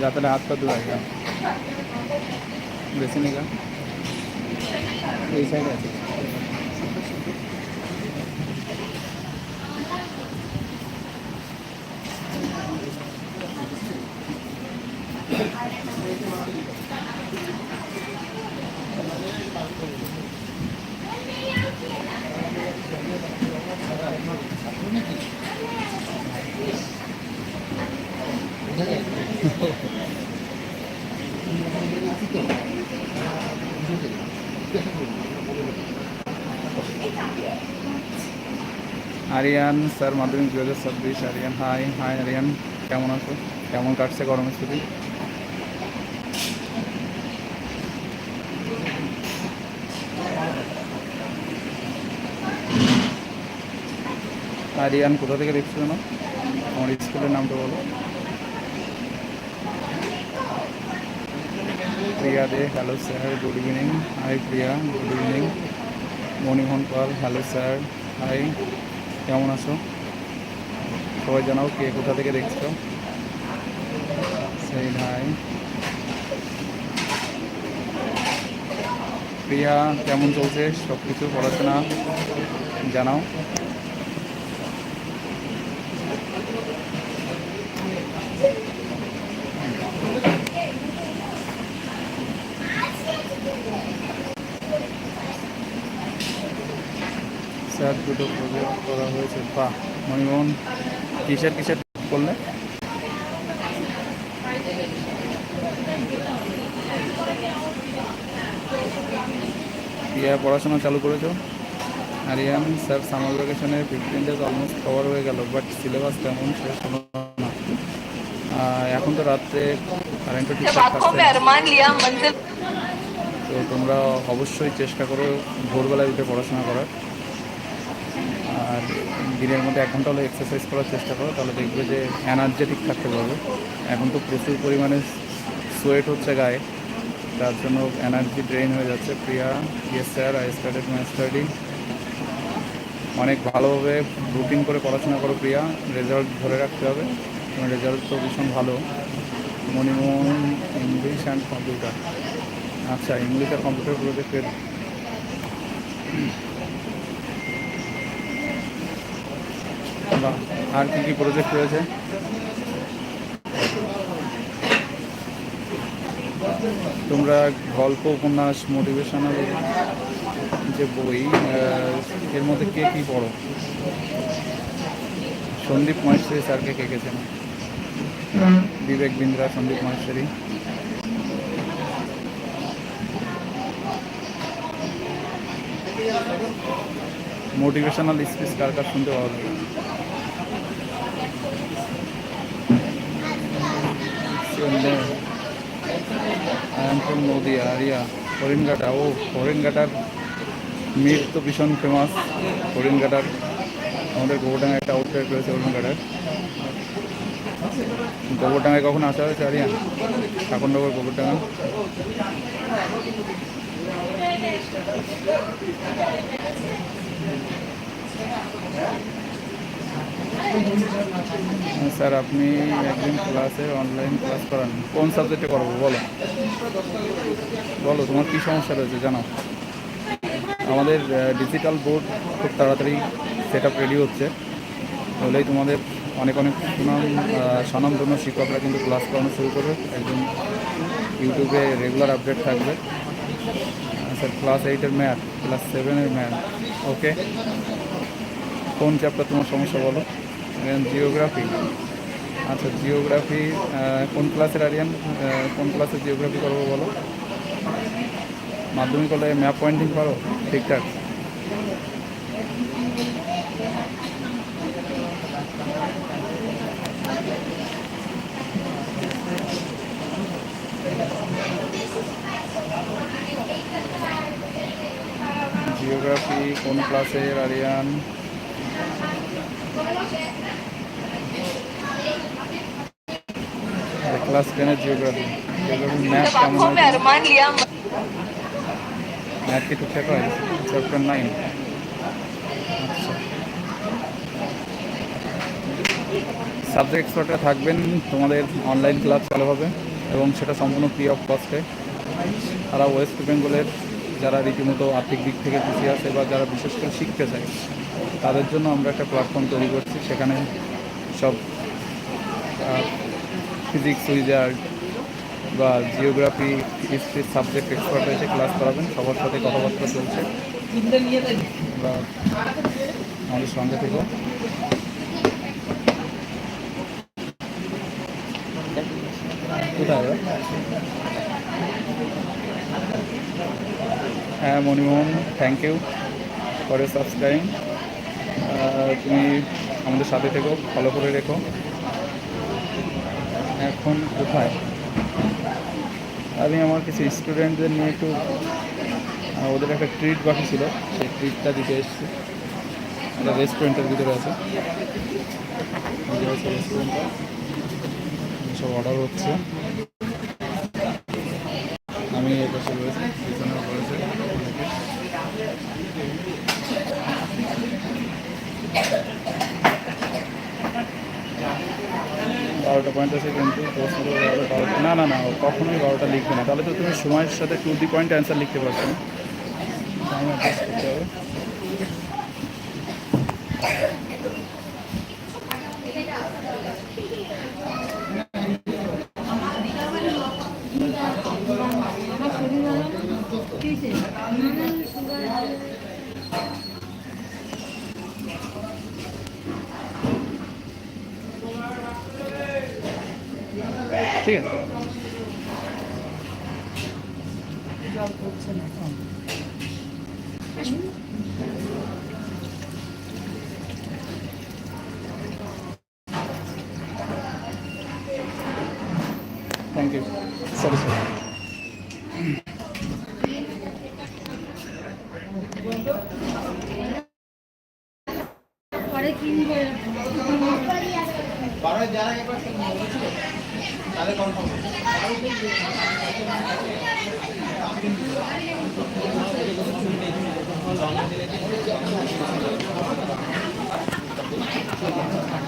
যাতে হাত পা ধোয়া গেল বেছে নিগা এই সাইডে আছে আরিয়ান, স্যার, মাধ্যমিক দু হাজার ছাব্বিশ। আরিয়ান, হাই হাই, আরিয়ান, কেমন আছো? কেমন কাটছে গরমের ছুটি? আরিয়ান, কোথা থেকে দেখছ না? আমার স্কুলের নামটা বলো। Priya Dey hello sir good evening hi Priya good evening Manimohan Pal hello sir hi কেমন আছো? সবাই জানাও কে কোথা থেকে দেখছ? সেই ভাই। প্রিয়া, কেমন চলছে সব কিছু পড়াশোনা? জানাও। শার্ট দুটো করা হয়েছে। বা Manimohan T shirt T shirt করলে পড়াশোনা চালু করেছ? আরিয়ান স্যার সামার ভ্যাকেশনের ফিফটিন ডেজ অলমোস্ট কভার হয়ে গেল বাট সিলেবাস তেমন শেষ হলো না। এখন তো রাত্রে কারেন্টও ঠিকঠাক তো তোমরা অবশ্যই চেষ্টা করো ভোরবেলায় উঠে পড়াশোনা করার। দিনের মধ্যে এক ঘণ্টা হলে এক্সারসাইজ করার চেষ্টা করো, তাহলে দেখবে যে এনার্জেটিক থাকতে পারবে। এখন তো প্রচুর পরিমাণে সোয়েট হচ্ছে গায়ে, তার জন্য এনার্জি ড্রেন হয়ে যাচ্ছে। Priya yes sir I started my study অনেক ভালোভাবে রুটিন করে পড়াশোনা করো প্রিয়া রেজাল্ট ধরে রাখতে হবে। রেজাল্ট তো ভীষণ ভালো। মণিমোহন ইংলিশ অ্যান্ড কম্পিউটার আচ্ছা ইংলিশ আর কম্পিউটার প্রজেক্টের বাহ আর কি কি প্রজেক্ট রয়েছে? তোমরা গল্প, উপন্যাস মোটিভেশনাল যে বই এর মধ্যে কে কি পড়ো? সন্দীপ মহেশ্বরী স্যারকে কে কে চেনো? বিবেক বিন্দ্রা, সন্দীপ মহেশ্বরী। মোটিভেশনাল স্পিচ কার কার শুনতে পাওয়া যায় আই এম ফ্রম নদিয়া আরিয়া হরিণঘাটা ও হরিণঘাটার মিট তো ভীষণ ফেমাস হরিণঘাটার আমাদের গোবরডাঙ্গা একটা আউটলেট রয়েছে হরিণঘাটার গোবরডাঙ্গায় কখন আসা হয়েছে আরিয়া? ঠাকুরনগর গোবরডাঙ্গা? হ্যাঁ, স্যার, আপনি একদিন ক্লাসে অনলাইন ক্লাস করান। কোন সাবজেক্টে করব, বলো? বলো, তোমার কী সমস্যা রয়েছে, জানাও। আমাদের ডিজিটাল বোর্ড খুব তাড়াতাড়ি সেট আপ রেডি হচ্ছে। তাহলেই তোমাদের অনেক অনেক সুনাম স্বনামধন্য শিক্ষকরা কিন্তু ক্লাস করানো শুরু করবে। একদম ইউটিউবে রেগুলার আপডেট থাকবে। স্যার ক্লাস এইটের ম্যাথ ক্লাস সেভেনের ম্যাথ ওকে কোন চ্যাপ্টার তোমার সমস্যা, বলো? জিওগ্রাফি আচ্ছা জিওগ্রাফি কোন ক্লাসের আরিয়ান? কোন ক্লাসের জিওগ্রাফি করব বলো? মাধ্যমিক হলে ম্যাপ পয়েন্টিং করো? ঠিকঠাক। জিওগ্রাফি কোন ক্লাসের আরিয়ান? ক্লাস টেনের জিওগ্রাফি ম্যাথ কেমন নাইন সাবজেক্ট আচ্ছা। থাকবেন তোমাদের অনলাইন ক্লাস চালু হবে এবং সেটা সম্পূর্ণ ফ্রি অফ কস্টে তারা ওয়েস্ট বেঙ্গলের যারা রীতিমতো আর্থিক দিক থেকে পিছিয়ে আছে বা যারা বিশেষ করে শিখতে চায় তাদের জন্য আমরা একটা প্ল্যাটফর্ম তৈরি করছি। সেখানে সব ফিজিক্স রিজাল্ট বা জিওগ্রাফি হিস্ট্রির সাবজেক্ট এক্সপার্ট এসে ক্লাস করাবেন, সবার সাথে কথাবার্তা চলছে। বা আমাদের সঙ্গে থেকে। হ্যাঁ Manimohan thank you for subscribe তুমি আমাদের সাথে থেকো ফলো করে রেখো। এখন কোথায়? আমি আমার কিছু স্টুডেন্টদের নিয়ে একটু ওদের একটা ট্রিট বাকি ছিল সেই ট্রিটটা দিতে এসেছি। একটা রেস্টুরেন্টের ভিতরে আছে। রেস্টুরেন্টটা সব অর্ডার হচ্ছে। আমি এর পাশে রয়েছি পিছনে রয়েছে অনেকে। বারোটা পয়েন্ট আছে কিন্তু না না না কখনোই বারোটা লিখবে না। তাহলে তো তুমি সময়ের সাথে টু দি পয়েন্ট অ্যান্সার লিখতে পারছ। টাইম অ্যাডজাস্ট ঠিক আছে থ্যাংক ইউ সরি স্যার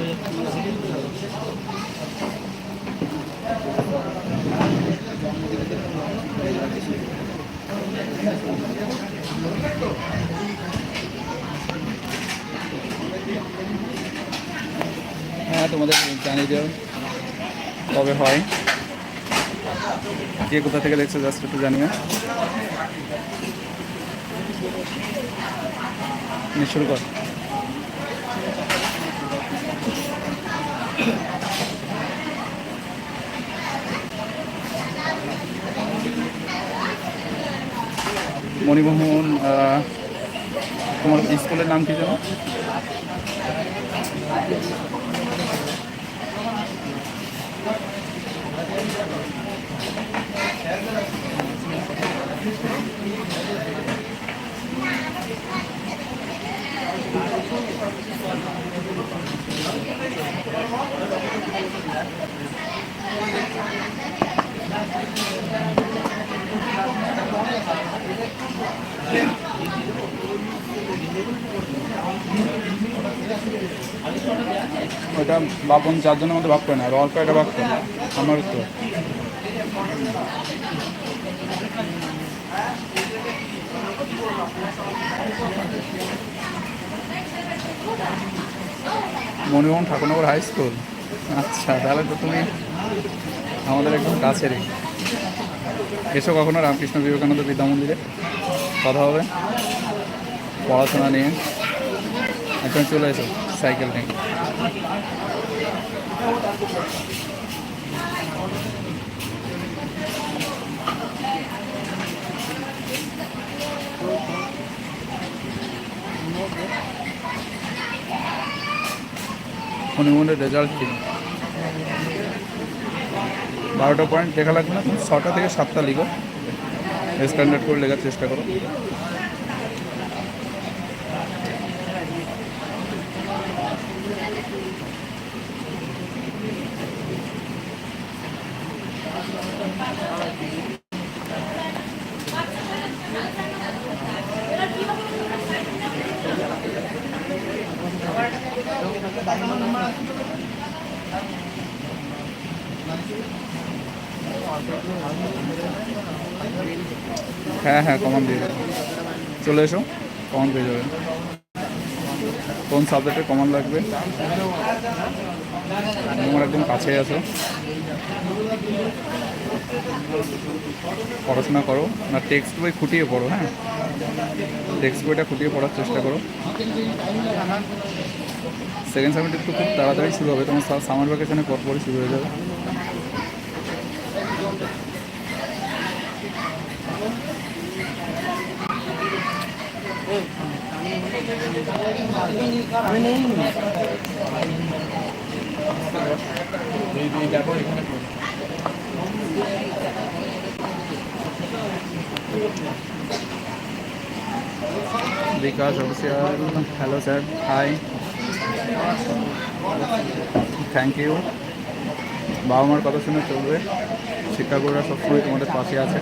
হ্যাঁ তোমাদের জানিয়ে দেব কবে হয়। কে কোথা থেকে দেখছ, জাস্ট একটু জানিও। শুরু কর। মণিমোহন তোমার স্কুলের নাম কি জানো বাপন চারজনের মধ্যে ভাগ করে না আর অল্প একটা ভাগ করে আমার তো মনিমোহন ঠাকুরনগর হাই স্কুল আচ্ছা তাহলে তো তুমি আমাদের একদম কাছেরই। এসো কখনো রামকৃষ্ণ বিবেকানন্দ বিদ্যা মন্দিরে কথা হবে। পড়াশোনা নিয়ে। এখন চলে এসো, সাইকেল নিয়ে। হনিমুনের রেজাল্ট কি? বারোটা পয়েন্ট লেখা লাগবে না ছটা থেকে সাতটা লিখো। স্ট্যান্ডার্ড করে লেখার চেষ্টা করো। হ্যাঁ হ্যাঁ কমন দিয়ে দেবো চলে এসো কমন পেয়ে যাবে কোন সাবজেক্টে কমন লাগবে? তোমার একদম কাছে আছো। পড়াশোনা করো। না টেক্সট বই খুঁটিয়ে পড়ো হ্যাঁ? টেক্সট বইটা খুঁটিয়ে পড়ার চেষ্টা করো। সেকেন্ড সেমিস্টার তো খুব তাড়াতাড়ি শুরু হবে, তোমার সামার ভ্যাকেশনের পর পরই শুরু হয়ে যাবে। Bikash official. Hello sir hi thank you বাবা মার কথা শুনে চলবে। শিক্ষাগুরুরা সবসময় তোমাদের পাশে আছে।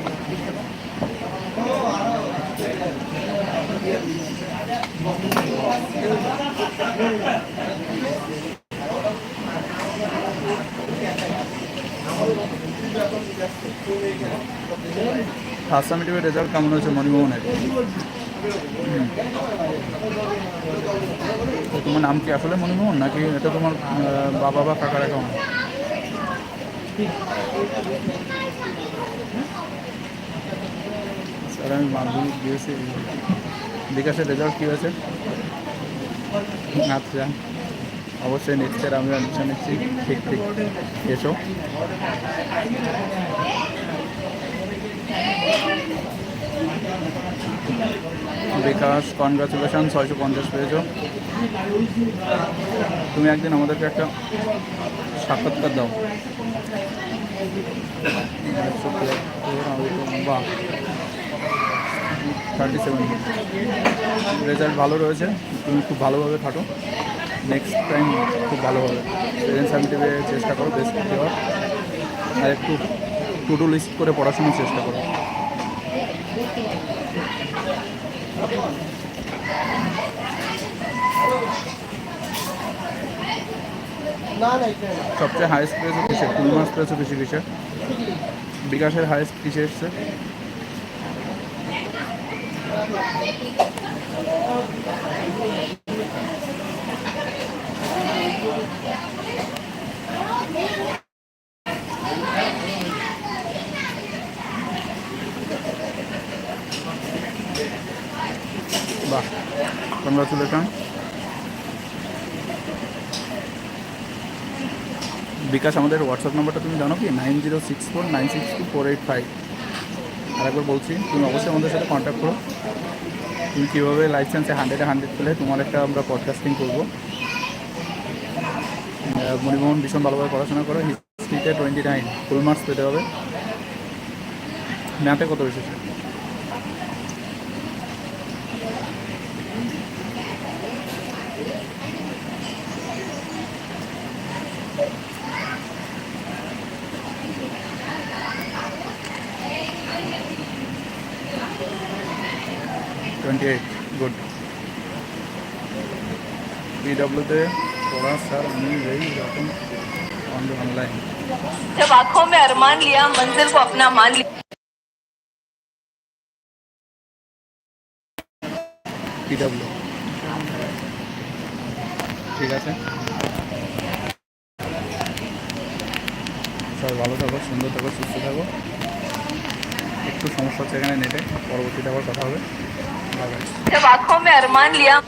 ফার্স্ট সামিটিভের রেজাল্ট কেমন হয়েছে মণিমোহনের তোমার নাম কি আসলে মণিমোহন, নাকি এটা তোমার বাবা বা কাকার অ্যাকাউন্ট স্যার, আমি মাধ্যমিক দিয়েছি। বিকাশের রেজাল্ট কী হয়েছে? আচ্ছা অবশ্যই ইয়ার আমি অ্যাডমিশন নিচ্ছি। ঠিক ঠিক। এসো। বিকাশ কনগ্রাচুলেশন ছয়শো পঞ্চাশ পেয়েছ। তুমি একদিন আমাদেরকে একটা সাক্ষাৎকার দাও। বাহ থার্টি সেভেন রেজাল্ট ভালো রয়েছে। তুমি খুব ভালোভাবে খাটো নেক্সট টাইম খুব ভালো হবে সেকেন্ড সামিটিভে চেষ্টা করো বেস্ট দেওয়ার আর একটু টু টু লিস্ট করে পড়াশোনার চেষ্টা করো। সবচেয়ে হাইয়েস্ট পেয়েছে কিসে কুড়ি মার্কস পেয়েছে বেশি বিকাশের হাইয়েস্ট কিসে এসছে। বাহ বিকাশ, আমাদের হোয়াটসঅ্যাপ নাম্বারটা তুমি জানো কি? Nine zero six four nine six two four eight five আরেকবার বলছি, তুমি অবশ্যই আমাদের সাথে কন্ট্যাক্ট করো। তুমি কীভাবে লাইসেন্সে হান্ড্রেডে হান্ড্রেড পেলে, তোমার একটা আমরা পডকাস্টিং করব। মণিমোহন, ভীষণ ভালোভাবে পড়াশোনা করো। হিস্ট্রিতে টোয়েন্টি নাইন ফুল মার্কস পেতে হবে। ম্যাথে কত এসেছে টোয়েন্টি এইট গুড পিডব্লিউতে পড়া স্যার আমি এই রকম অনলাইন जब आंखों में अरमान लिया मंजिल को अपना मान लिया পিডব্লিউ ঠিক আছে স্যার ভালো থাকো সুন্দর থাকো সুস্থ থাকো একটু সমস্যা হচ্ছে এখানে নেটে পরবর্তীতে আবার কথা হবে বাই বাই जब आँखों में अरमान लिया।